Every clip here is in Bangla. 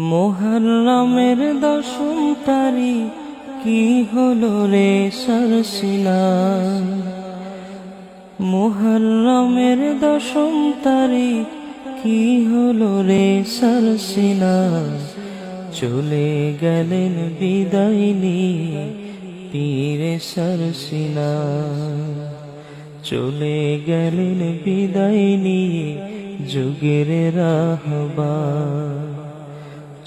মোহরমের দশম তারিখ কি হলো রে সরসিনা মোহরমের দশম তারিখ কি হলো রে সরসিনা চলে গেলেন বিদায় নিয়ে পীরে চলে গেলেন বিদায় নিয়ে যুগের রাহবা।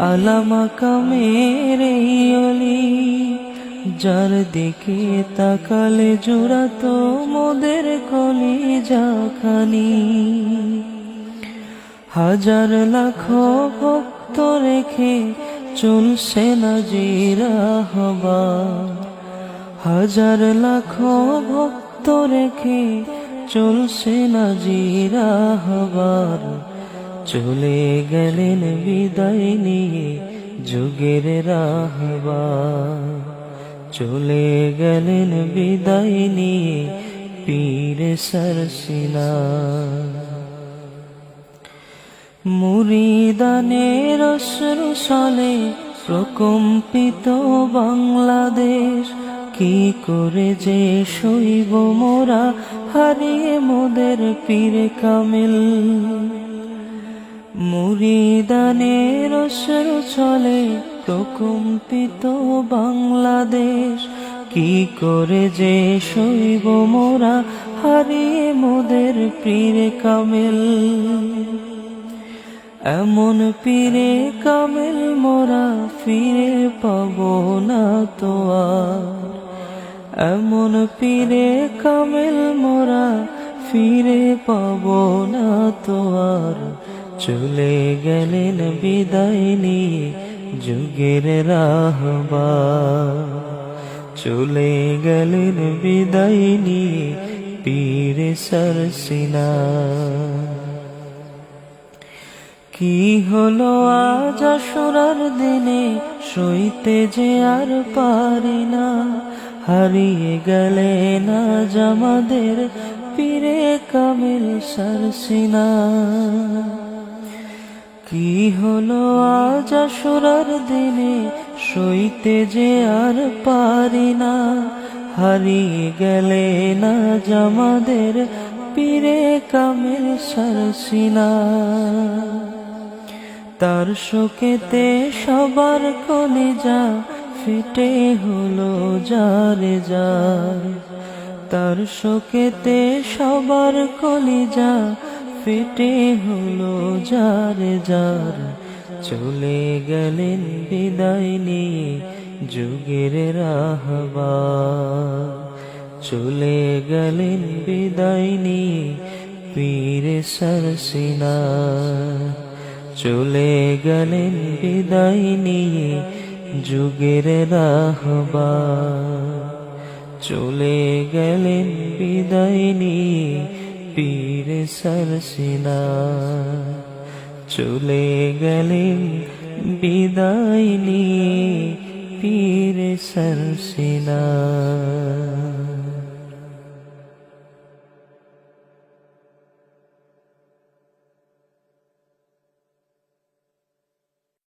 আলামা কামের অলি, যার দিকে তাকালে জোড়াতো মোদের কলি যাখানি হাজার লাখ ভক্ত রেখে চলছে না জিরা হবা হাজার লাখ ভক্ত রেখে চলছে না জিরা হবার চলে গেলেন বিদায় নিয়ে যুগের রাহবা। চলে গেলেন বিদায় নিয়ে পীর সরসিনা। মুরিদানের অশ্রু সলে প্রকম্পিত বাংলাদেশ, কি করে যে শৈব মোরা, হারিয়ে মোদের পীর কামিল। মুরিদানের অশ্রু চলে প্রকম্পিত বাংলাদেশ। কি করে যে শৈব মোরা হারিয়ে মোদের পীর কামিল। এমন পীরে কামেল মোরা ফিরে পাব না তো এমন পীরে কামেল মোরা ফিরে পাব না তো আর। চলে গেলেন বিদায় নিয়ে যুগের রাহবা। চলে গেলেন বিদায় নিয়ে পীরে সরসিনা কি হলো আজ আসরার দিনে? সইতে যে আর পারি না। হারিয়ে গেলে না জামাদের পীরে কামিল সারসিনা কি হলো আজ আসরার দিনে? সইতে যে আর পারি না। হারিয়ে গেলে না জামাদের পীরে কামিল সারসিনা। তার শোকেতে সবার কলিজা ফেটে হলো যারে যার তার শোকেতে সবার কলিজা ফেটে হলো যারে যার। চলে গেলেন বিদায় নিয়ে যুগের রাহবা চলে গেলেন বিদায় নিয়ে পীর সরসিনা। চলে গেলেন বিদায় নিয়ে যুগের রাহবা চলে গেলেন বিদায় নিয়ে পীর সরসিনা চলে গেলেন বিদায় নিয়ে পীরে সরসিনা।